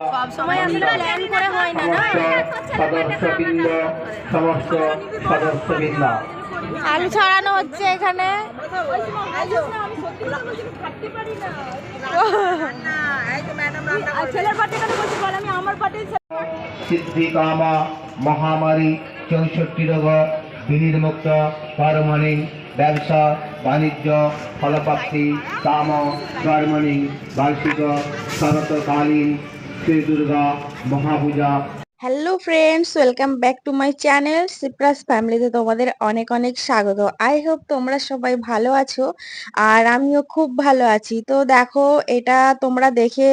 সব সময় আসলে প্ল্যান করে হয় না না? সমস্ত সদস্যবৃন্দ সমস্ত সদস্যবৃন্দ। আলু ছড়ানো হচ্ছে এখানে। সিদ্ধিকামা মহামারী চৌষট্টি রোগ বিনির্মুক্ত পারমাণিক ব্যবসা বাণিজ্য ফলপ্রাপ্তি কাম কর্মণি বার্ষিক শরৎকালীন Shri Durga, মহাপূজা। Hello friends welcome back to my channel সিপ্রাস ফ্যামিলিতে তোমাদের অনেক অনেক স্বাগত। আই হোপ তোমরা সবাই ভালো আছো আর আমিও খুব ভালো আছি। তো দেখো, এটা তোমরা দেখে,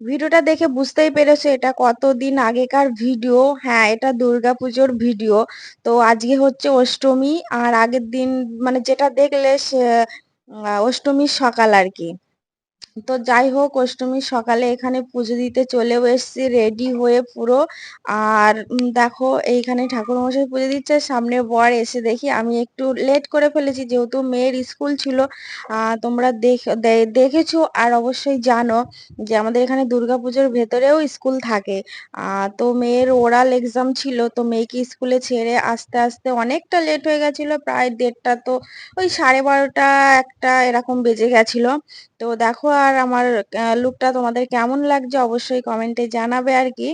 ভিডিওটা দেখে বুঝতেই পেরেছ এটা কতদিন আগেকার ভিডিও হ্যাঁ এটা দুর্গাপুজোর ভিডিও তো আজকে হচ্ছে অষ্টমী আর আগের দিন মানে যেটা দেখলে সে অষ্টমীর সকাল আর কি। তো যাই হোক, অষ্টমীর সকালে এখানে পুজো দিতে চলেও এসেছি রেডি হয়ে পুরো। আর দেখো, এইখানে ঠাকুরমশাই পুজো দিচ্ছে, সামনে বর এসে দেখি, আমি একটু লেট করে ফেলেছি, যেহেতু মেয়ের স্কুল ছিল। তোমরা দেখেছ আর অবশ্যই জানো যে আমাদের এখানে দুর্গাপুজোর ভেতরেও স্কুল থাকে। তো মেয়ের ওরাল এক্সাম ছিল, তো মেয়েকে স্কুলে ছেড়ে আস্তে আস্তে অনেকটা লেট হয়ে গেছিল, প্রায় দেড়টা তো, ওই সাড়ে বারোটা একটা এরকম বেজে গেছিল। তো দেখো আর আমার লুকটা তোমাদের কেমন লাগছে অবশ্যই কমেন্টে জানাবে আর কি।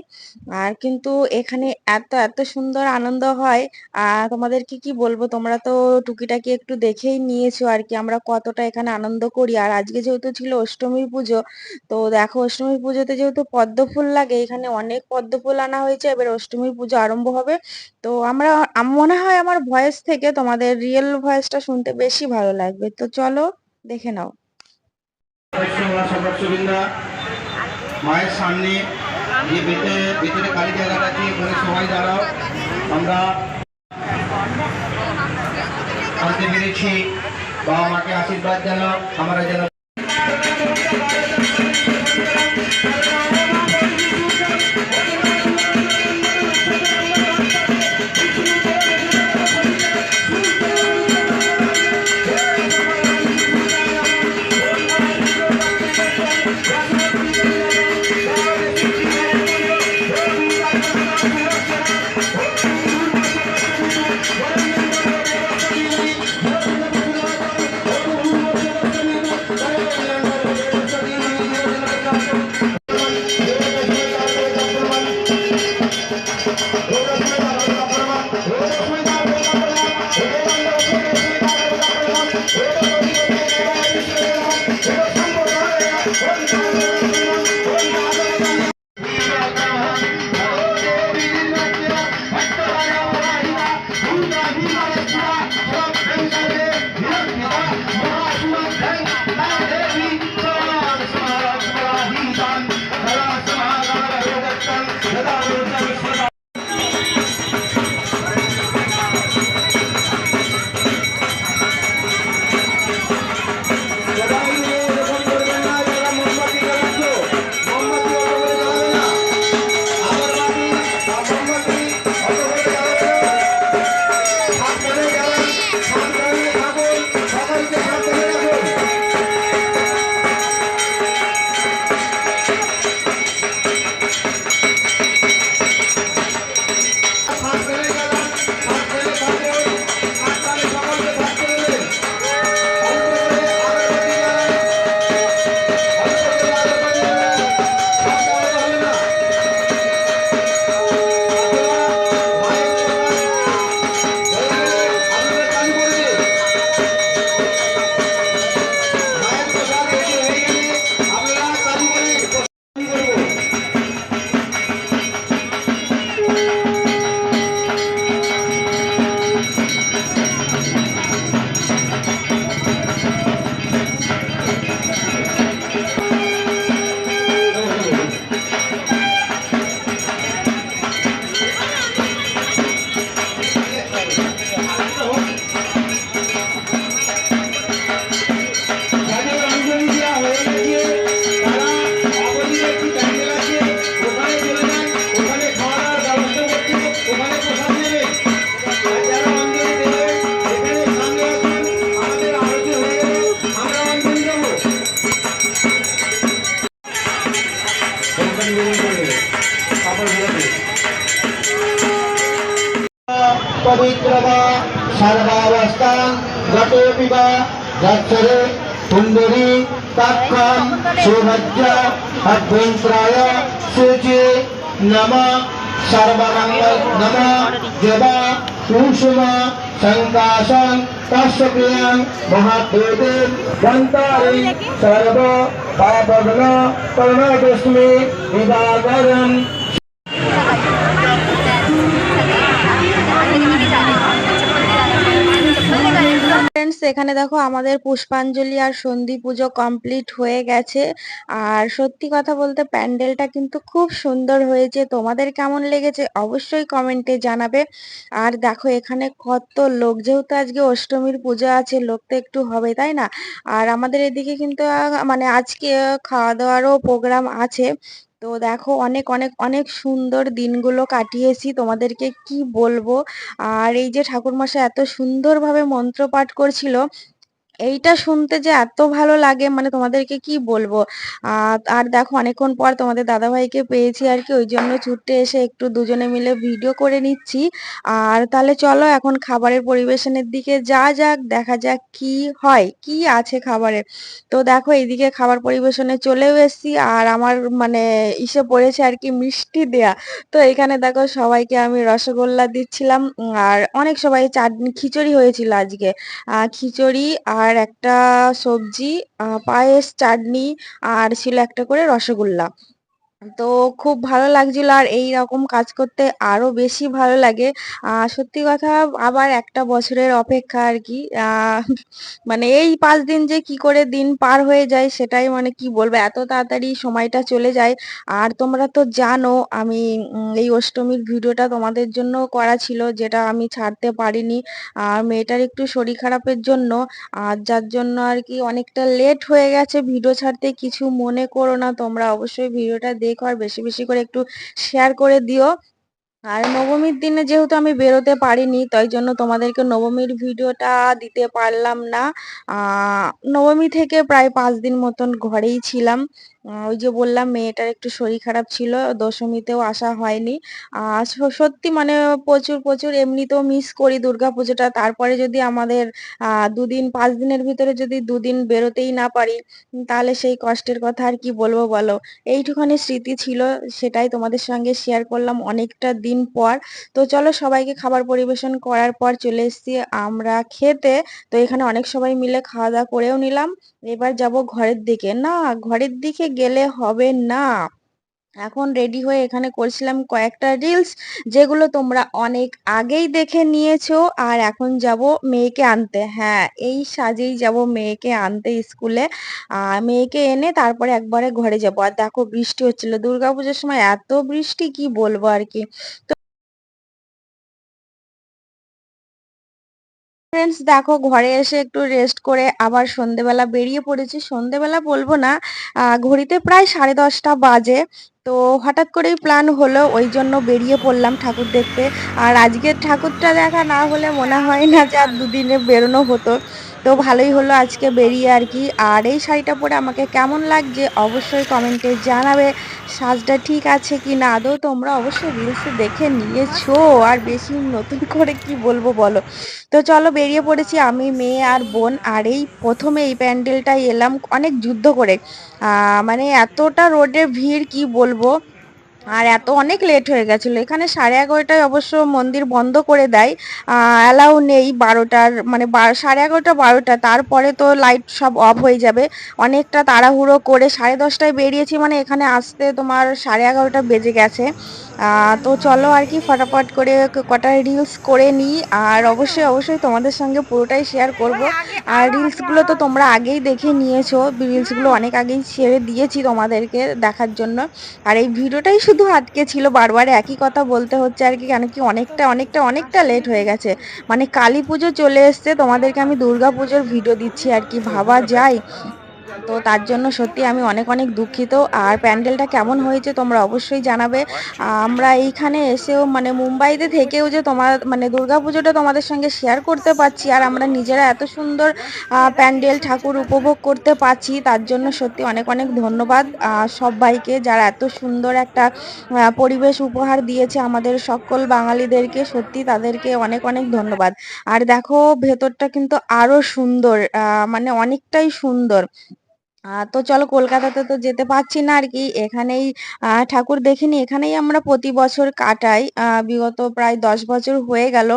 আর কিন্তু এখানে এত এত সুন্দর আনন্দ হয় আর তোমাদেরকে কি কি বলব? তোমরা তো টুকিটাকি একটু দেখেই নিয়েছো আর কি, আমরা কতটা এখানে আনন্দ করি। আর আজকে যেহেতু ছিল অষ্টমীর পুজো, তো দেখো অষ্টমীর পুজোতে যেহেতু পদ্ম ফুল লাগে, এখানে অনেক পদ্ম ফুল আনা হয়েছে, এবার অষ্টমীর পুজো আরম্ভ হবে। তো আমরা মনে হয় আমার ভয়েস থেকে তোমাদের রিয়েল ভয়েসটা শুনতে বেশি ভালো লাগবে। তো চলো দেখে নাও। মায়ের সামনে যে বেতে বেতের কালী জায়গাটা আছে ওখানে সবাই দাঁড়াও। আমরা আনতে পেরেছি বাবা মাকে আশীর্বাদ জানাও, আমরা যেন करे सुंदरी तत्कम सौभज्य अभ्यंतराय सूचि, नम सर्वरंग नम, जबा सूक्ष्म संकाशन कश्यप्रियं महादेवेन वंतारी सर्व पापघ्न करुणादृष्टि विदाकरन् ফ্রেন্ডস এখানে দেখো আমাদের পুষ্পাঞ্জলি আর সন্ধি পুজো কমপ্লিট হয়ে গেছে। আর সত্যি কথা বলতে প্যান্ডেলটা কিন্তু খুব সুন্দর হয়েছে। তোমাদের কেমন লেগেছে অবশ্যই কমেন্টে জানাবে। আর দেখো এখানে কত লোক, যেহেতু আজকে অষ্টমীর পুজো আছে, লোক তো একটু হবে, তাই না? আর আমাদের এদিকে কিন্তু মানে আজকে খাওয়া দাওয়ারও প্রোগ্রাম আছে। তো দেখো অনেক অনেক অনেক সুন্দর দিনগুলো কাটিয়েছি। তোমাদেরকে কি বলব? আর এই যে ঠাকুরমশাই এত সুন্দরভাবে মন্ত্র পাঠ করছিল এইটা শুনতে যে এত ভালো লাগে মানে তোমাদেরকে কি বলব? আর দেখো অনেকক্ষণ পর তোমাদের দাদাভাইকে পেয়েছি আর কি, ওই জন্য ছুটে এসে একটু দুজনে মিলে ভিডিও করে নিচ্ছি। আর তাহলে চলো এখন খাবারের পরিবেশনের দিকে যা যাক, দেখা যাক কি হয়, কি আছে খাবারে। তো দেখো এইদিকে খাবার পরিবেশনে চলেও এসেছি, আর আমার মানে ইসে পড়েছে আর কি মিষ্টি দেয়া। তো এখানে দেখো সবাইকে আমি রসগোল্লা দিচ্ছিলাম, আর অনেক সবাই চাটনি খিচুড়ি হয়েছিল আজকে। খিচুড়ি আর একটা সবজি পায়েস চাটনি আর ছিল একটা করে রসগোল্লা। তো খুব ভালো লাগছিল আর এই রকম কাজ করতে আরও বেশি ভালো লাগে। আহ, সত্যি কথা আবার একটা বছরের অপেক্ষা আর কি। মানে এই পাঁচ দিন যে কি করে দিন পার হয়ে যায় সেটাই মানে কি বলব, এত তাড়াতাড়ি সময়টা চলে যায়। আর তোমরা তো জানো আমি এই অষ্টমীর ভিডিওটা তোমাদের জন্য করা ছিল যেটা আমি ছাড়তে পারিনি। আর মেয়েটার একটু শরীর খারাপের জন্য, আর যার জন্য আর কি অনেকটা লেট হয়ে গেছে ভিডিও ছাড়তে। কিছু মনে করো না, তোমরা অবশ্যই ভিডিওটা দেখো আর বেশি বেশি করে একটু শেয়ার করে দিও। আর নবমীর দিনে যেহেতু আমি বেরোতে পারিনি, তাই জন্য তোমাদেরকে নবমীর ভিডিওটা দিতে পারলাম না। নবমী থেকে প্রায় পাঁচ দিন মতন ঘরেই ছিলাম। ওই যে বললাম, মেয়েটার একটু শরীর খারাপ ছিল, দশমীতেও আসা হয়নি। আহ সত্যি মানে প্রচুর প্রচুর, এমনিতেও মিস করি দুর্গাপুজোটা তারপরে যদি আমাদের দুদিন, পাঁচ দিনের ভিতরে যদি দুদিন বেরোতেই না পারি তাহলে সেই কষ্টের কথা আর কি বলব বলো? এইটুখানি স্মৃতি ছিল, সেটাই তোমাদের সঙ্গে শেয়ার করলাম অনেকটা দিন পর। তো চলো সবাইকে খাবার পরিবেশন করার পর চলে এসেছি আমরা খেতে। তো এখানে অনেক সবাই মিলে খাওয়া দাওয়া করেও নিলাম। এবার যাব ঘরের দিকে। না, ঘরের দিকে গেলে হবে না। এখন রেডি হয়ে এখানে করছিলাম কয়েকটা রিলস যেগুলো তোমরা অনেক আগেই দেখে নিয়েছো, আর এখন যাব মেয়েকে আনতে। হ্যাঁ এই সাজেই যাব মেয়েকে আনতে স্কুলে। মেয়েকে এনে তারপরে একবারে ঘরে যাব। আর দেখো বৃষ্টি হচ্ছিল। দুর্গাপূজার সময় এত বৃষ্টি, কি বলব আর কি? ফ্রেন্ডস দেখো, ঘরে এসে একটু রেস্ট করে আবার সন্ধেবেলা বেরিয়ে পড়েছি। সন্ধেবেলা বলব না ঘড়িতে প্রায় সাড়ে দশটা বাজে। তো হঠাৎ করেই প্ল্যান হলো, ওই জন্য বেরিয়ে পড়লাম ঠাকুর দেখতে। আর আজকের ঠাকুরটা দেখা না হলে মনে হয় না যে আর দুদিনে বেরোনো হতো। তো ভালোই হলো আজকে বেরিয়ে আর কি। আর এই শাড়িটা পরে আমাকে কেমন লাগছে অবশ্যই কমেন্টে জানাবে। সাজটা ঠিক আছে কি না? আদৌ তোমরা অবশ্যই রিলসে দেখে নিয়েছো। আর বেশি নতুন করে কি বলব বলো? তো চলো বেরিয়ে পড়েছি আমি, মেয়ে আর বোন। আর এই প্রথমে এই প্যান্ডেলটাই এলাম অনেক যুদ্ধ করে। মানে এতটা রোডের ভিড় কি বলব? আর এত অনেক লেট হয়ে গেছিল। এখানে সাড়ে এগারোটায় অবশ্য মন্দির বন্ধ করে দেয়। অ্যালাউ নেই বারোটার মানে সাড়ে এগারোটা বারোটা, তারপরে তো লাইট সব অফ হয়ে যাবে। অনেকটা তাড়াহুড়ো করে সাড়ে দশটায় বেরিয়েছি মানে এখানে আসতে তোমার সাড়ে এগারোটা বেজে গেছে। তো চলো আর কি ফটাফট করে কটা রিলস করে নিই। আর অবশ্যই অবশ্যই তোমাদের সঙ্গে পুরোটাই শেয়ার করব। আর রিলসগুলো তো তোমরা আগেই দেখে নিয়েছো। রিলসগুলো অনেক আগেই ছেড়ে দিয়েছি তোমাদেরকে দেখার জন্য। আর এই ভিডিওটাই শুধু আটকে ছিল বারবার একই কথা বলতে হচ্ছে আর কি, কেন কি অনেকটা অনেকটা অনেকটা লেট হয়ে গেছে। মানে কালী পুজো চলে এসছে, তোমাদেরকে আমি দুর্গা পুজোর ভিডিও দিচ্ছি আর কি, ভাবা যায়। তো তার জন্য সত্যি আমি অনেক অনেক দুঃখিত। আর প্যান্ডেলটা কেমন হয়েছে তোমরা অবশ্যই জানাবে। আমরা এইখানে এসেও মানে মুম্বাইতে থেকেও যে তোমার মানে দুর্গাপুজোটা তোমাদের সঙ্গে শেয়ার করতে পারছি আর আমরা নিজেরা এত সুন্দর প্যান্ডেল ঠাকুর উপভোগ করতে পারছি, তার জন্য সত্যি অনেক অনেক ধন্যবাদ। সবাইকে যারা এত সুন্দর একটা পরিবেশ উপহার দিয়েছে আমাদের সকল বাঙালিদেরকে, সত্যি তাদেরকে অনেক অনেক ধন্যবাদ। আর দেখো ভেতরটা কিন্তু আরও সুন্দর মানে অনেকটাই সুন্দর। তো চলো কলকাতাতে তো যেতে পারছি না আর কি। এখানেই ঠাকুর দেখিনি। এখানেই আমরা প্রতি বছর কাটাই। বিগত প্রায় দশ বছর হয়ে গেল।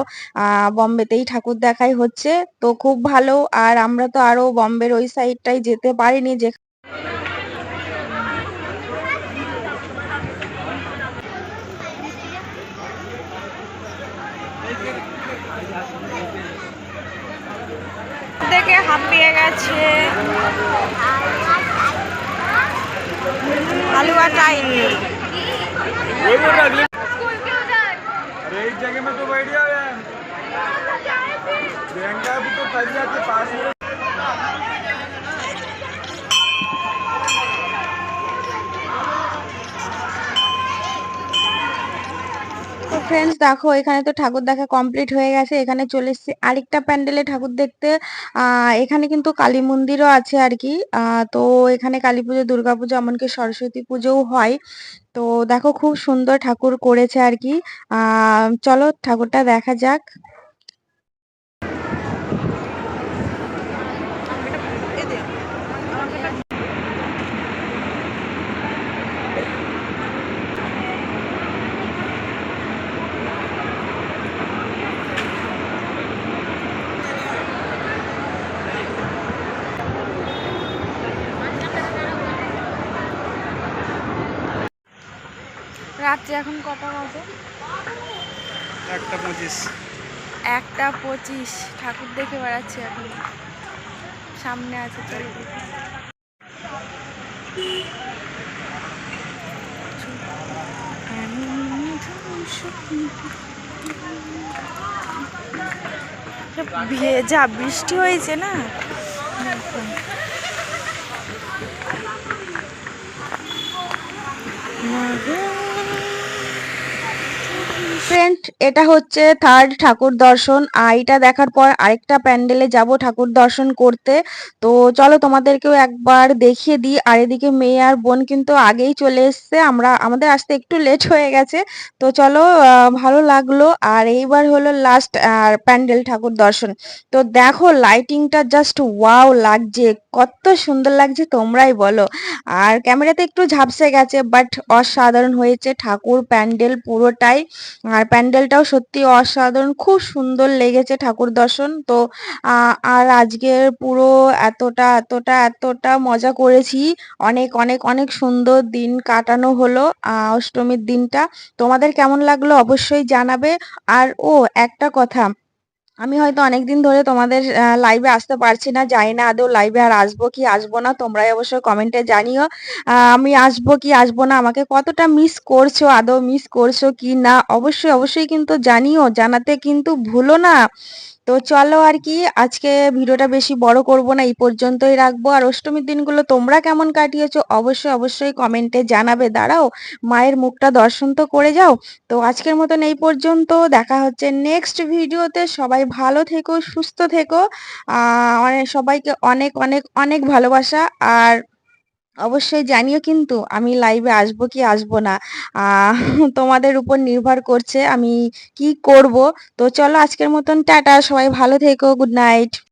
বম্বেতেই ঠাকুর দেখাই হচ্ছে। তো খুব ভালো। আর আমরা তো আরও বম্বের ওই সাইডটাই যেতে পারিনি যে দেখে হাঁপিয়ে গেছে। हलवा चाहिए अरे एक जगह में तो बैठ जाओ यार भी तो तरिया तो के तो पास ফ্রেন্ডস দেখো, এখানে তো ঠাকুর দেখা কমপ্লিট হয়ে গেছে। এখানে চলে এসেছি। আরেকটা প্যান্ডেলে ঠাকুর দেখতে। এখানে কিন্তু কালী মন্দিরও আছে আর কি। তো এখানে কালী পুজো, দুর্গা পুজো, এমনকি সরস্বতী পুজোও হয়। তো দেখো, খুব সুন্দর ঠাকুর করেছে আর কি। চলো ঠাকুরটা দেখা যাক। রাত্রি এখন কটা বাজে? একটা পঁচিশ। একটা পঁচিশ। ঠাকুর দেখে বেড়াচ্ছি এখন। সামনে আছে চলো ভেজা বৃষ্টি হয়েছে না? ফ্রেন্ড এটা হচ্ছে থার্ড ঠাকুর দর্শন। আর এটা দেখার পর আরেকটা প্যান্ডেলে যাব ঠাকুর দর্শন করতে। তো চলো তোমাদেরকেও একবার দেখিয়ে দিই। আর এদিকে মেয়ে আর বোন কিন্তু আগেই চলে এসছে। আমরা, আমাদের আসতে একটু লেট হয়ে গেছে। তো চলো ভালো লাগল। আর এইবার হলো লাস্ট আর প্যান্ডেল ঠাকুর দর্শন। তো দেখো লাইটিংটা জাস্ট ওয়াও লাগছে। কত সুন্দর লাগছে, তোমরাই বলো। আর ক্যামেরাতে একটু ঝাপসে গেছে বাট অসাধারণ হয়েছে ঠাকুর প্যান্ডেল পুরোটাই। আর প্যান্ডেলটাও সত্যি অসাধারণ, খুব সুন্দর লেগেছে ঠাকুর দর্শন। তো আর আজকের পুরো এতটা এতটা এতটা মজা করেছি। অনেক অনেক অনেক সুন্দর দিন কাটানো হলো অষ্টমীর দিনটা। তোমাদের কেমন লাগল অবশ্যই জানাবে। আর ও, একটা কথা আমি হয়তো অনেকদিন ধরে তোমাদের লাইভে আসতে পারছি না, জানি না আদৌ লাইভে আর আসব কি, আসব না, তোমরাই অবশ্যই কমেন্টে জানিও। আমি আসব কি, আসব না, আমাকে কতটা মিস করছ, আদৌ মিস করছ কি না, অবশ্যই অবশ্যই কিন্তু জানিও, জানাতে কিন্তু ভুলো না। তো চলো আর কি, আজকে ভিডিওটা বেশি বড় করব না, এই পর্যন্তই রাখব। আর অষ্টমীর দিনগুলো তোমরা কেমন কাটিয়েছো, অবশ্যই অবশ্যই কমেন্টে জানাবে। দাঁড়াও, মায়ের মুখটা দর্শন তো করে যাও। তো আজকের মতন এই পর্যন্ত, দেখা হচ্ছে নেক্সট ভিডিওতে। সবাই ভালো থেকো, সুস্থ থেকো। আহ সবাইকে অনেক অনেক অনেক ভালোবাসা। আর অবশ্যই জানিও কিন্তু আমি লাইভে আসব কি আসব না। তোমাদের উপর নির্ভর করছে আমি কি করব। তো চলো আজকের মতন টাটা, সবাই ভালো থেকো গুড নাইট